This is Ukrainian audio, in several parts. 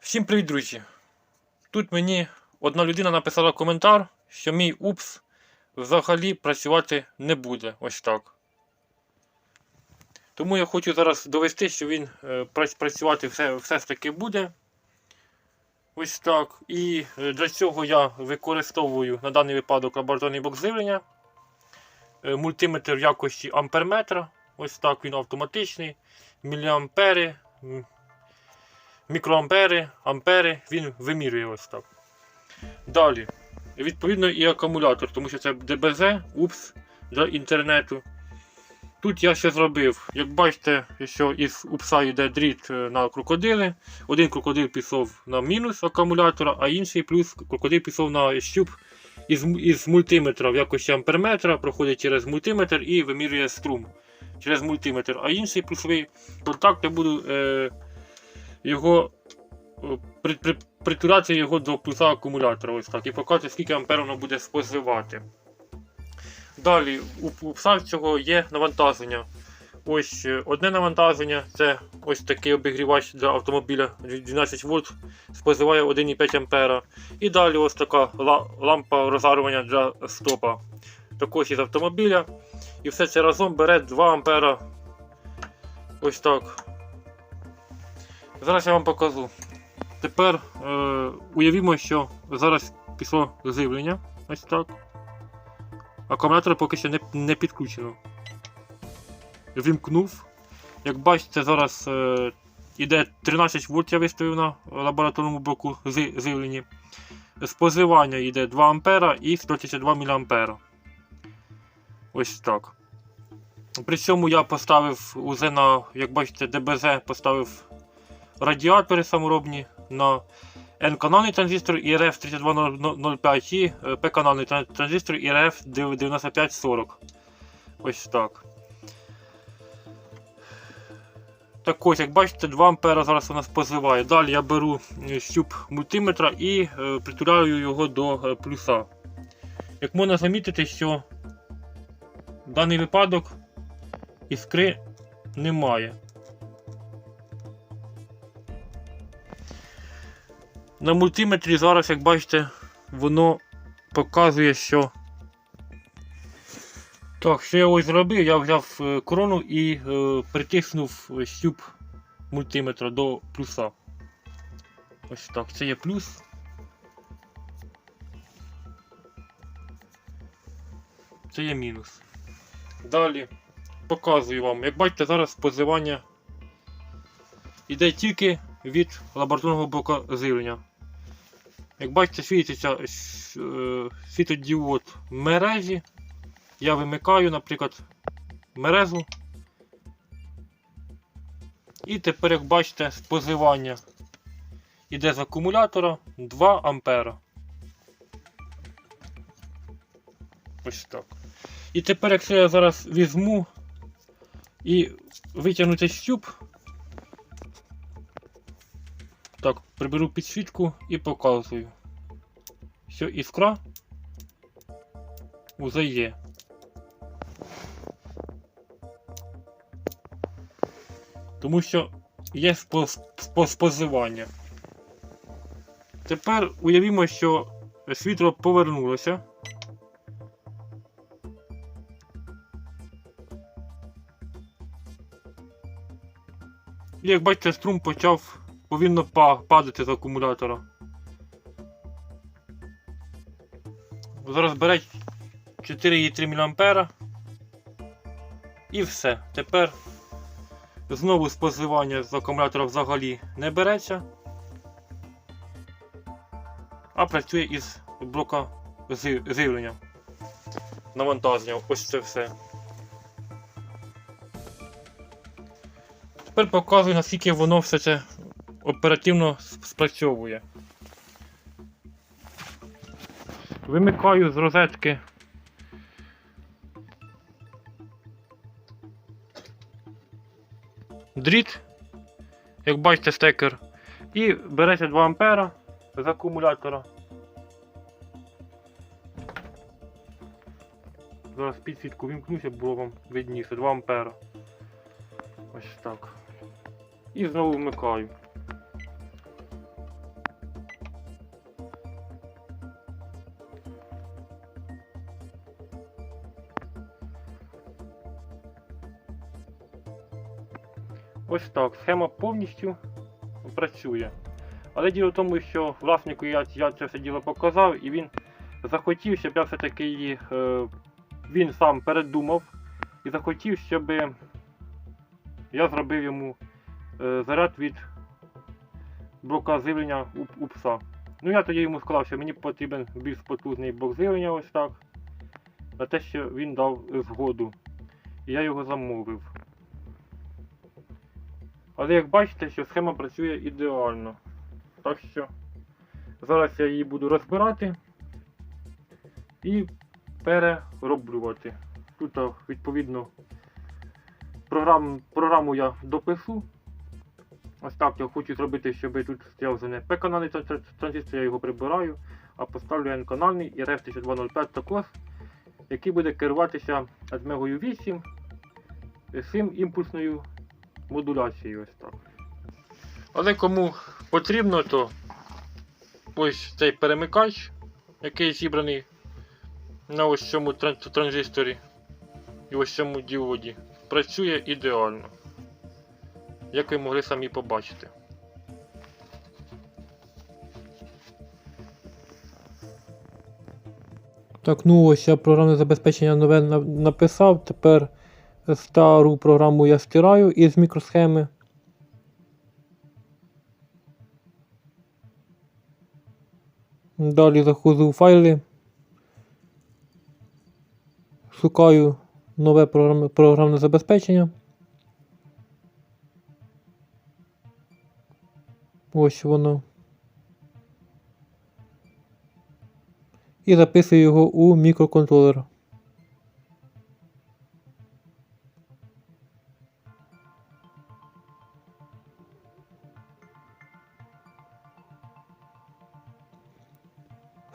Всім привіт, друзі! Тут мені одна людина написала коментар, що мій УПС взагалі працювати не буде. Ось так. Тому я хочу зараз довести, що він е, працювати все, все ж таки буде. Ось так. І е, для цього я використовую на даний випадок лабораторний блок живлення. Е, Мультиметр в якості амперметра. Ось так він автоматичний. Міліампери. Мікроампери, ампери, він вимірює ось так. Далі. Відповідно, і акумулятор, тому що це ДБЗ, УПС для інтернету. Тут я ще зробив, як бачите, що із УПСа йде дріт е, на крокодили. Один крокодил пішов на мінус акумулятора, а інший плюс крокодил пішов на щуп із, із мультиметра в якості амперметра, проходить через мультиметр і вимірює струм через мультиметр. А інший плюсовий контакт я буду. Е, його е, при, при, притурати його до плюса акумулятора ось так, і показати, скільки ампер воно буде споживати. Далі у, у пса цього є навантаження. Ось е, одне навантаження це ось такий обігрівач для автомобіля 12 вольт, споживає 1,5 ампера. І далі ось така лампа розжарювання для стопа. Також із автомобіля. І все це разом бере 2 ампера. Ось так. Зараз я вам покажу. Тепер е, уявімо, що зараз пішло живлення. Ось так. Акумулятор поки що не, не підключено. Вімкнув. Як бачите, зараз е, іде 13 вольт я виставив на лабораторному блоку зи- живлені. Споживання йде 2 А і 132 мА. Ось так. При цьому я поставив уже на, як бачите, ДБЗ поставив радіатори саморобні на N-канальний транзистор IRF 3205 і е, P-канальний тран- транзистор IRF 9540. Ось так. Так ось, як бачите, 2 А зараз вона споживає. Далі я беру е, щуп мультиметра і е, притуляю його до е, плюса. Як можна замітити, що в даний випадок іскри немає. На мультиметрі зараз, як бачите, воно показує, що. Так, що я ось зробив, я взяв е, корону і е, притиснув щуп мультиметра до плюса. Ось так, це є плюс. Це є мінус. Далі показую вам. Як бачите, зараз споживання йде тільки від лабораторного блока живлення. Як бачите, світиться е, світодіод мережі. Я вимикаю, наприклад, мережу. І тепер, як бачите, споживання йде з акумулятора 2 ампера. Ось так. І тепер, якщо я зараз візьму і витягну цей щуп, так, приберу підсвітку і показую, що іскра уже є. Тому що є спо- спо- споживання. Тепер уявімо, що світло повернулося. І як бачите, струм почав повільно па- падати з акумулятора. Зараз бере 4,3 мА. І все. Тепер знову споживання з акумулятора взагалі не береться. А працює із блока зи- живлення. Навантаження. Ось це все. Тепер показую, наскільки воно все це оперативно спрацьовує. Вимикаю з розетки. Дріт, як бачите, стекер. І берете 2 А з акумулятора. Зараз підсвітку вімкну, щоб було вам видніше. 2 А. Ось так. І знову вмикаю. Ось так, схема повністю працює. Але діло в тому, що власнику я, я це все діло показав, і він захотів, щоб я все-таки її, е, він сам передумав і захотів, щоб я зробив йому е, заряд від блока живлення у, у пса. Ну я тоді йому сказав, що мені потрібен більш потужний блок живлення ось так. На те, що він дав згоду. І я його замовив. Але як бачите, що схема працює ідеально. Так що зараз я її буду розбирати і перероблювати. Тут відповідно програм, програму я допишу. Ось так я хочу зробити, щоб тут стояв вже не P-канальний транзистор, я його прибираю, а поставлю N-канальний і RF 1205 також, який буде керуватися Admegою 8 цим імпульсною модуляцією. Ось так. Але кому потрібно, то ось цей перемикач, який зібраний на ось цьому транзисторі і ось цьому діоді, працює ідеально. Як ви могли самі побачити. Так, ну ось я програмне забезпечення нове написав. Тепер стару програму я стираю із мікросхеми. Далі заходжу у файли. Шукаю нове програмне забезпечення. Ось воно. І записую його у мікроконтролер.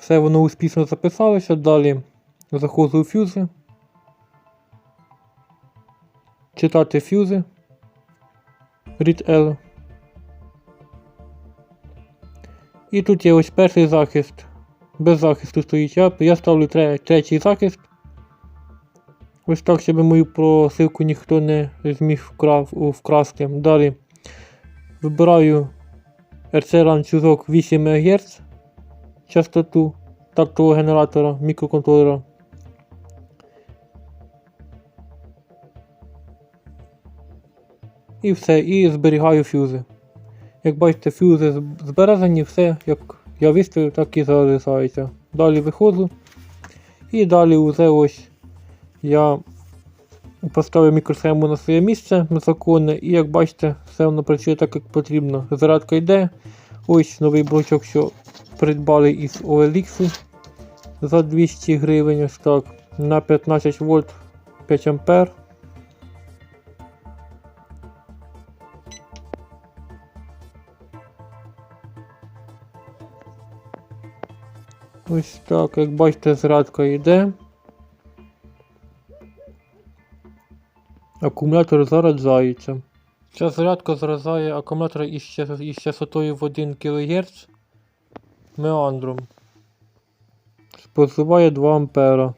Все воно успішно записалося. Далі заходжу у фюзи. Читати фюзи. Read L. І тут є ось перший захист. Без захисту стоїть я. Я ставлю тре- третій захист. Ось так, щоб мою просилку ніхто не зміг вкрасти. Далі вибираю RC ланцюжок 8 МГц частоту тактового генератора мікроконтролера. І все, і зберігаю фюзи. Як бачите, фюзи збережені, все, як я виставив, так і залишається. Далі виходжу. І далі уже ось я поставив мікросхему на своє місце законне, і як бачите, все воно працює так, як потрібно. Зарядка йде. Ось новий блочок, що придбали із OLX за 200 гривень. Ось так. На 15 вольт 5 ампер. Ось так, як бачите, зарядка йде. Акумулятор заряджається. Ця зарядка заражає акумулятор із частотою в 1 кГц меандром. Споживає 2 ампера.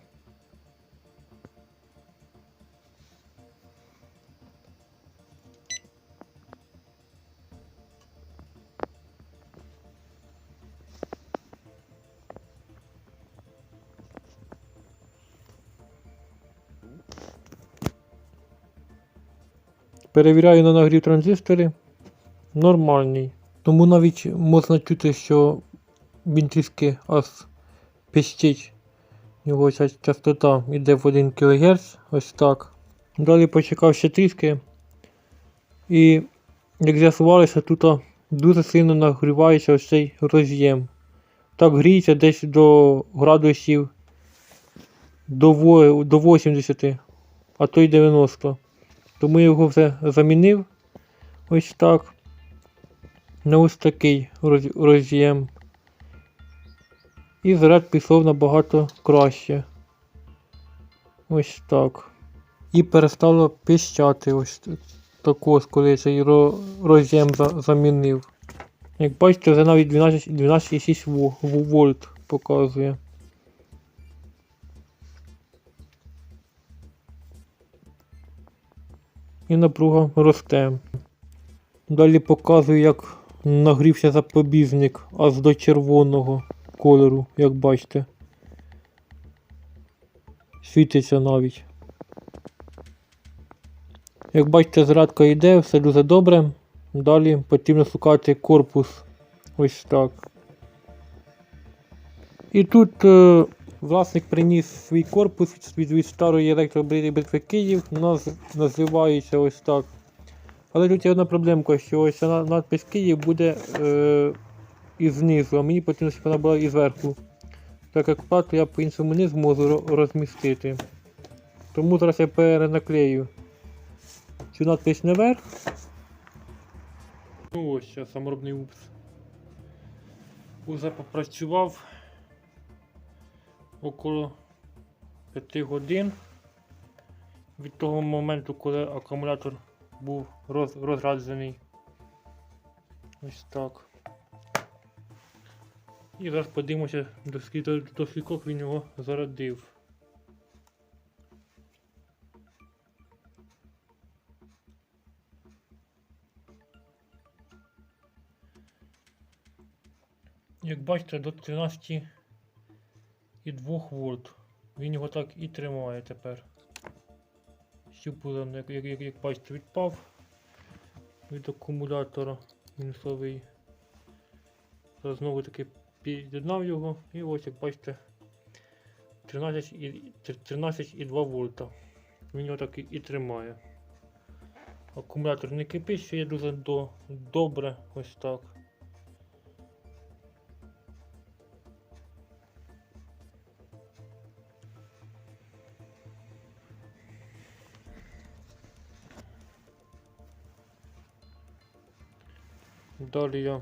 Перевіряю на нагрів транзистори. Нормальний. Тому навіть можна чути, що трішки аж пищить. Його частота йде в 1 кГц. Ось так. Далі почекав ще трішки. І як з'ясувалося, тут дуже сильно нагрівається ось цей роз'єм. Так гріється десь до градусів до до 80, а то й 90. Тому його вже замінив ось так. На ось такий роз- роз'єм. І заряд пішов набагато краще. Ось так. І перестало пищати ось також, коли цей роз'єм за- замінив. Як бачите, вже навіть 12,6 во- во- вольт показує. І напруга росте. Далі показую, як нагрівся запобіжник аж до червоного кольору, як бачите. Світиться навіть. Як бачите, зарядка йде, все дуже добре. Далі потрібно шукати корпус. Ось так. І тут е, власник приніс свій корпус від, від старої електробритви Київ, наз, називається ось так. Але тут є одна проблемка, що ось на- надпис Київ буде е, і знизу, а мені потрібно, щоб вона була і зверху. Так як плату я по-іншому не зможу розмістити. Тому зараз я перенаклею цю надпись наверх. Ну ось ще саморобний упс. Уже попрацював около 5 годин від того моменту, коли акумулятор був роз, розраджений. Ось так. І зараз подивимося, до скількох він його зарядив. Як бачите, до 13,2 вольт. Він його так і тримає тепер. Щупузом, як, як, як, як бачите, відпав від акумулятора мінусовий. Зараз знову таки під'єднав його і ось як бачите 13 13,2 вольта. Він його так і тримає. Акумулятор не кипить, що є дуже до, добре ось так. Далі я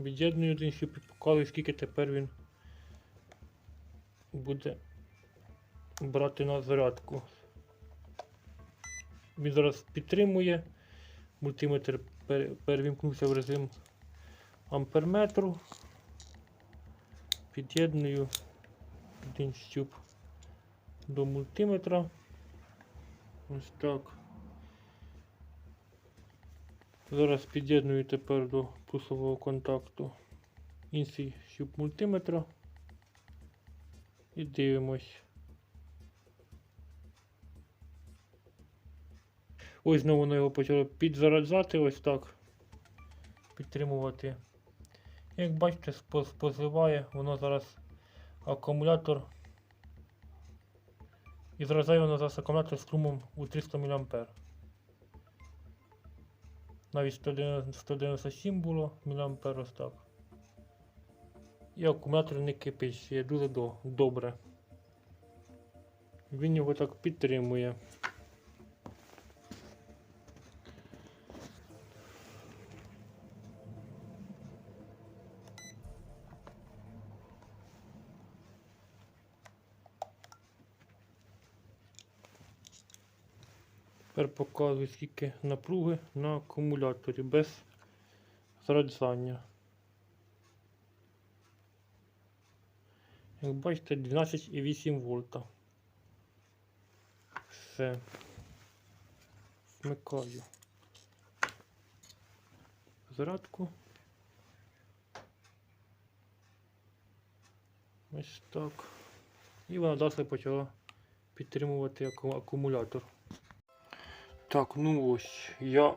від'єдную один щоб показую, скільки тепер він буде брати на зарядку. Він зараз підтримує. Мультиметр перевімкнувся в режим амперметру. Під'єдную один щуп до мультиметра. Ось так. Зараз під'єдную тепер до плюсового контакту інший щуп мультиметра. І дивимось. Ось знову воно його почало підзаряджати, ось так. Підтримувати. Як бачите, спо- спозиває, воно зараз акумулятор. І заражає воно зараз акумулятор струмом у 300 мА. Навіть 197 було мА так. І акумулятор не кипить, є дуже добре. Він його так підтримує. Тепер показую скільки напруги на акумуляторі без заряджання. Як бачите, 12,8 вольта. Все. Вмикаю. Зарядку. Ось так. І вона далі почала підтримувати аку- акумулятор. Так, ну ось я.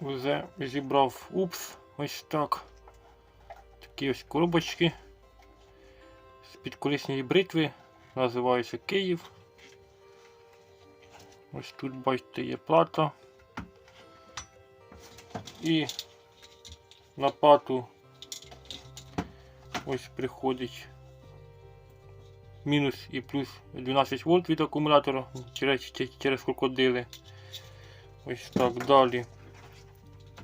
Вже зібрав упс, ось так. Такі ось коробочки з підколісної бритви. Називаються Київ. Ось тут бачите є плата. І на плату ось приходить мінус і плюс 12 вольт від акумулятора через, через крокодили. Ось так далі.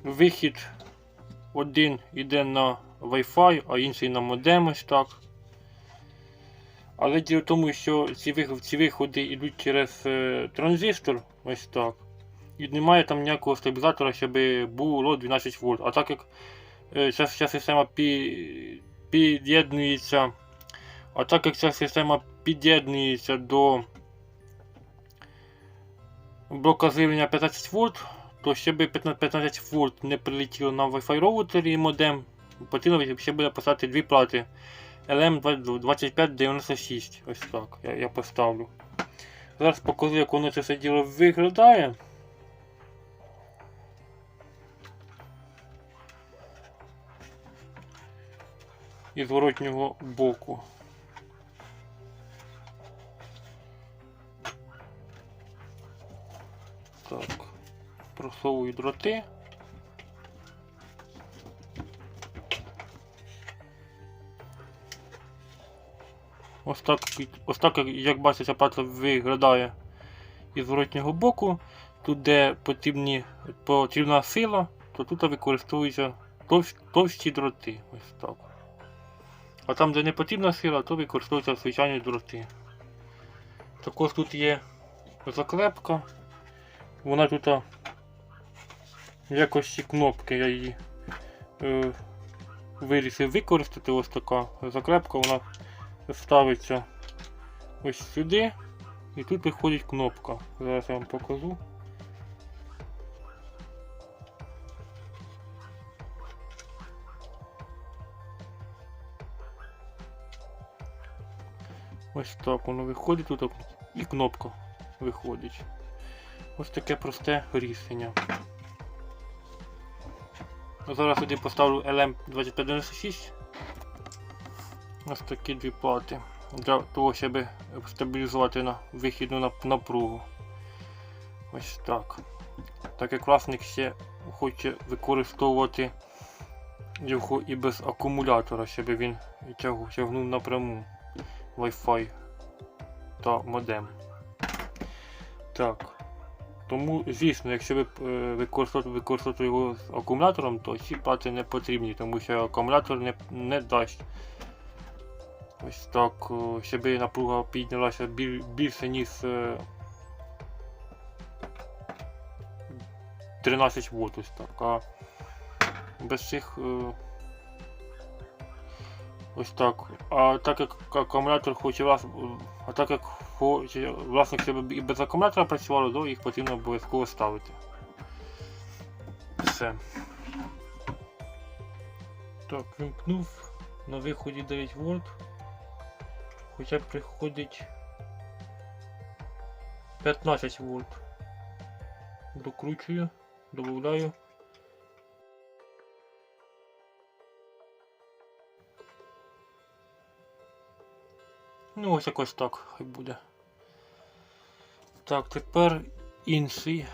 Вихід один йде на Wi-Fi, а інший на модем ось так. Але діло в тому, що ці, виходи йдуть через е, транзистор, ось так. І немає там ніякого стабілізатора, щоб було 12 вольт. А так як е, ця, система пі, під'єднується, а так як ця система під'єднується до блока живлення 15 вольт, то щоб 15 15 вольт не прилетіло на Wi-Fi роутер і модем, потрібно ще буде поставити дві плати LM2596. Ось так. Я, я поставлю. Зараз покажу, як воно це все діло виглядає. Із зворотнього боку. Просовую дроти. Ось так, ось так, як- бачите, плата виглядає із зворотнього боку. Тут, де потрібні, потрібна сила, то тут використовуються товщ, товсті дроти. Ось так. А там, де не потрібна сила, то використовуються звичайні дроти. Також тут є заклепка. Вона тут якості кнопки я її е, вирішив використати. Ось така заклепка, вона ставиться ось сюди. І тут виходить кнопка. Зараз я вам покажу. Ось так воно виходить, тут і кнопка виходить. Ось таке просте рішення. Зараз сюди поставлю LM2596. Ось такі дві плати. Для того, щоб стабілізувати на вихідну напругу. Ось так. Так як власник ще хоче використовувати його і без акумулятора, щоб він тяг- тягнув напряму Wi-Fi та модем. Так. Тому, звісно, якщо ви е, використовуєте, його з акумулятором, то ці плати не потрібні, тому що акумулятор не, не дасть. Ось так, е, щоб напруга піднялася більше, ніж е, 13 вольт ось так. А без цих е, ось так. А так як акумулятор хоче вас, а так як власник, щоб і без акумулятора працювало, то їх потрібно обов'язково ставити. Все. Так, вимкнув на виході 9 вольт. Хоча приходить 15 вольт. Докручую, додаю. Ну ось якось так хай буде. Так, тепер інший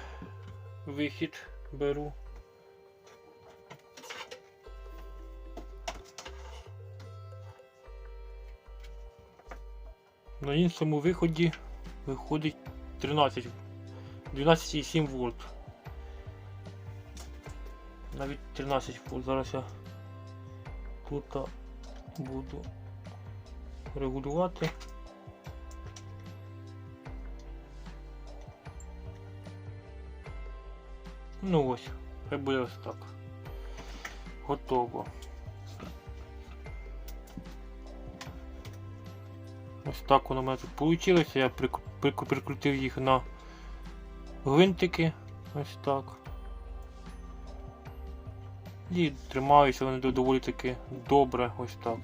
вихід беру. На іншому виході виходить 13, 12,7 вольт. Навіть 13 вольт. Зараз я тут буду регулювати. Ну ось, хай буде ось так. Готово. Ось так воно в мене тут вийшло. Я прик- прик- прикрутив їх на гвинтики. Ось так. І тримаються вони доволі таки добре, ось так.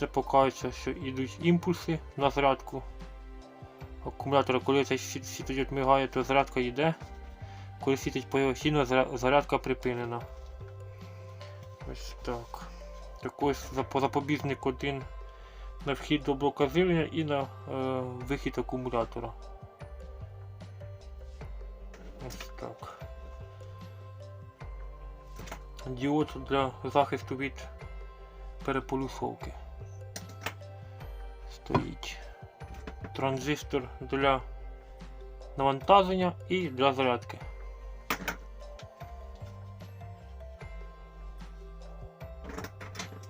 Це показується, що йдуть імпульси на зарядку акумулятора. Коли цей світ- світодіод мигає, то зарядка йде. Коли світить постійно, зарядка припинена. Ось так. Також запобіжник один на вхід до блока живлення і на е, вихід акумулятора. Ось так. Діод для захисту від переполюсовки. Стоїть транзистор для навантаження і для зарядки.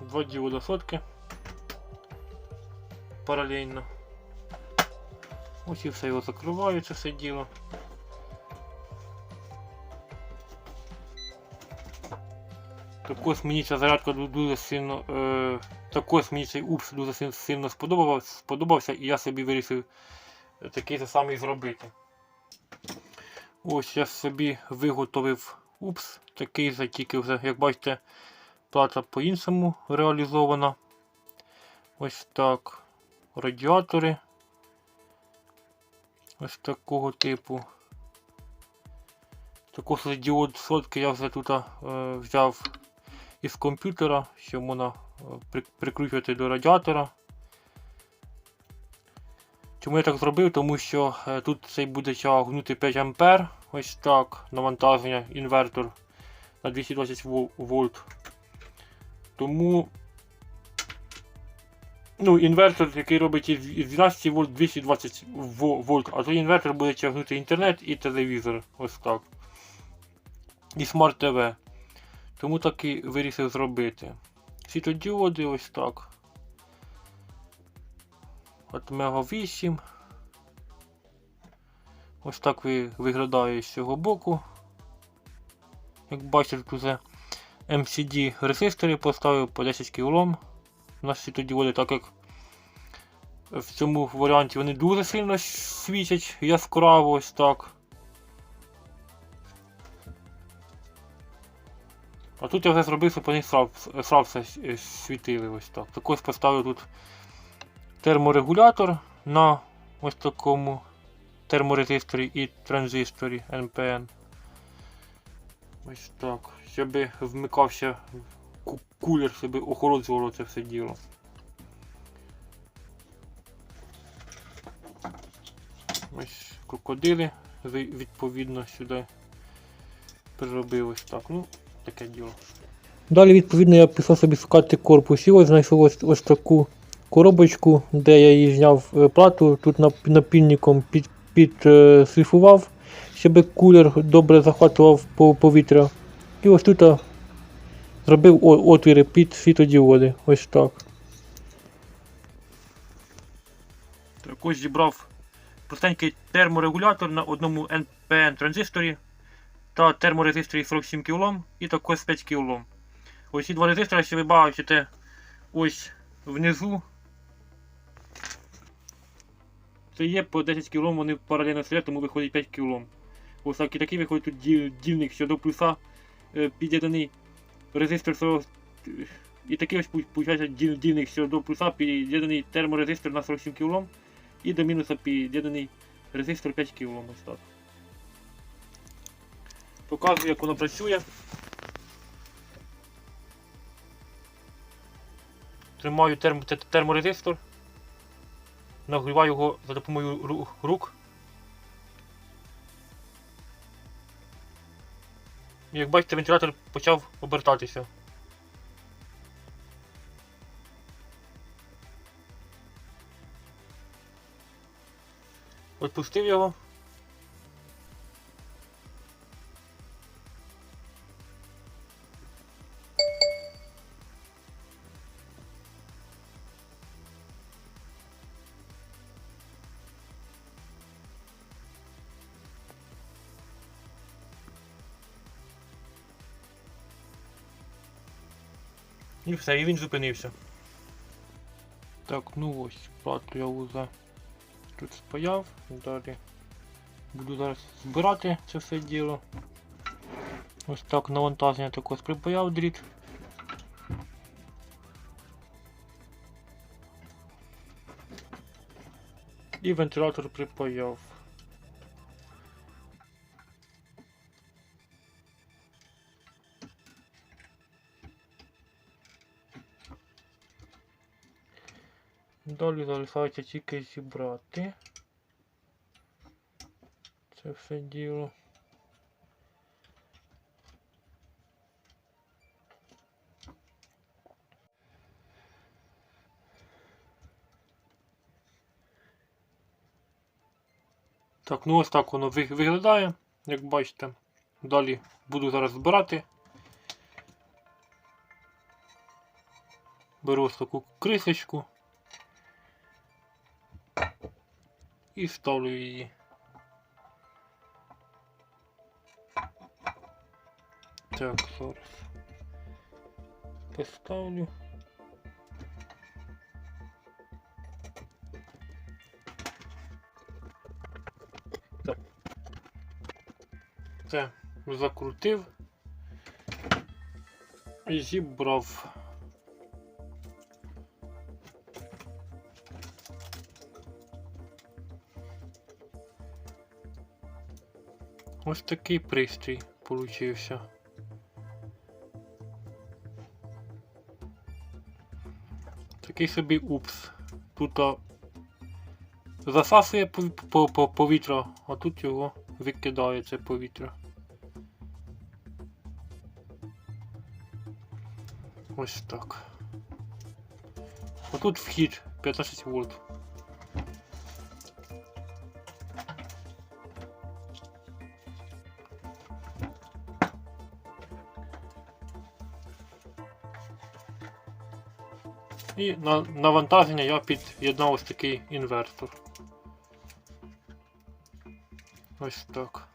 Два діода сотки паралельно. Ось і все його закриваю, це все діло. Також мені ця зарядка ду- дуже сильно. Е, також мені цей упс дуже сильно, сильно сподобався, і я собі вирішив такий же самий зробити. Ось я собі виготовив упс, такий же, тільки вже, як бачите, плата по-іншому реалізована. Ось так. Радіатори. Ось такого типу. Також діод сотки я вже тут е, взяв із комп'ютера, що можна е, прикручувати до радіатора. Чому я так зробив? Тому що е, тут цей буде тягнути 5 А. Ось так. Навантаження, інвертор на 220 вол- вольт. Тому. Ну, інвертор, який робить із із 12 вольт 220 во- вольт, а той інвертор буде тягнути інтернет і телевізор. Ось так. І смарт ТВ. Тому так і вирішив зробити. Світодіоди ось так. От Мега 8. Ось так ви, виглядає з цього боку. Як бачите, тут уже MCD резистори поставив по 10 кОм. У нас світодіоди, так як в цьому варіанті вони дуже сильно світять яскраво ось так. А тут я вже зробив, щоб вони срав- срався світили ось так. Також поставив тут терморегулятор на ось такому терморезисторі і транзисторі NPN. Ось так. Щоб вмикався ку- кулер, щоб охолоджувало це все діло. Ось крокодили відповідно сюди приробив ось так. Ну, таке діло. Далі, відповідно, я пішов собі шукати корпус. І ось знайшов ось, ось таку коробочку, де я її зняв е, плату, тут напільником під, під е, щоб кулер добре захватував повітря. І ось тут зробив отвіри під світодіоди. Ось так. Також зібрав простенький терморегулятор на одному NPN транзисторі та терморезисторі 47 кОм і також 5 кОм. Ось ці два резистори, що ви бачите ось внизу. Це є по 10 кОм, вони паралельно стоять, тому виходить 5 кОм. Ось так і такий виходить тут ді- дільник, що до плюса е, під'єднаний резистор 40 і такий ось виходить дільник, що до плюса під'єднаний терморезистор на 47 кОм і до мінуса під'єднаний резистор 5 кОм. Ось так. Показую, як воно працює. Тримаю терм, терморезистор. Нагріваю його за допомогою ру- рук. Як бачите, вентилятор почав обертатися. Відпустив його. І все, і він зупинився. Так, ну ось, плату я вже тут спаяв. Далі буду зараз збирати це все діло. Ось так навантаження також припаяв дріт. І вентилятор припаяв. Далі залишається тільки зібрати. Це все діло. Так, ну ось так воно виглядає, як бачите. Далі буду зараз збирати. Беру ось таку крисочку. І ставлю її. Так, зараз поставлю. Так. Це закрутив і зібрав. Ось такий пристрій получився. Такий собі упс. Тут а, засасує пов- по- по- повітря, а тут його викидає це повітря. Ось так. Отут вхід 15 вольт. І на навантаження я під'єднав ось такий інвертор. Ось так.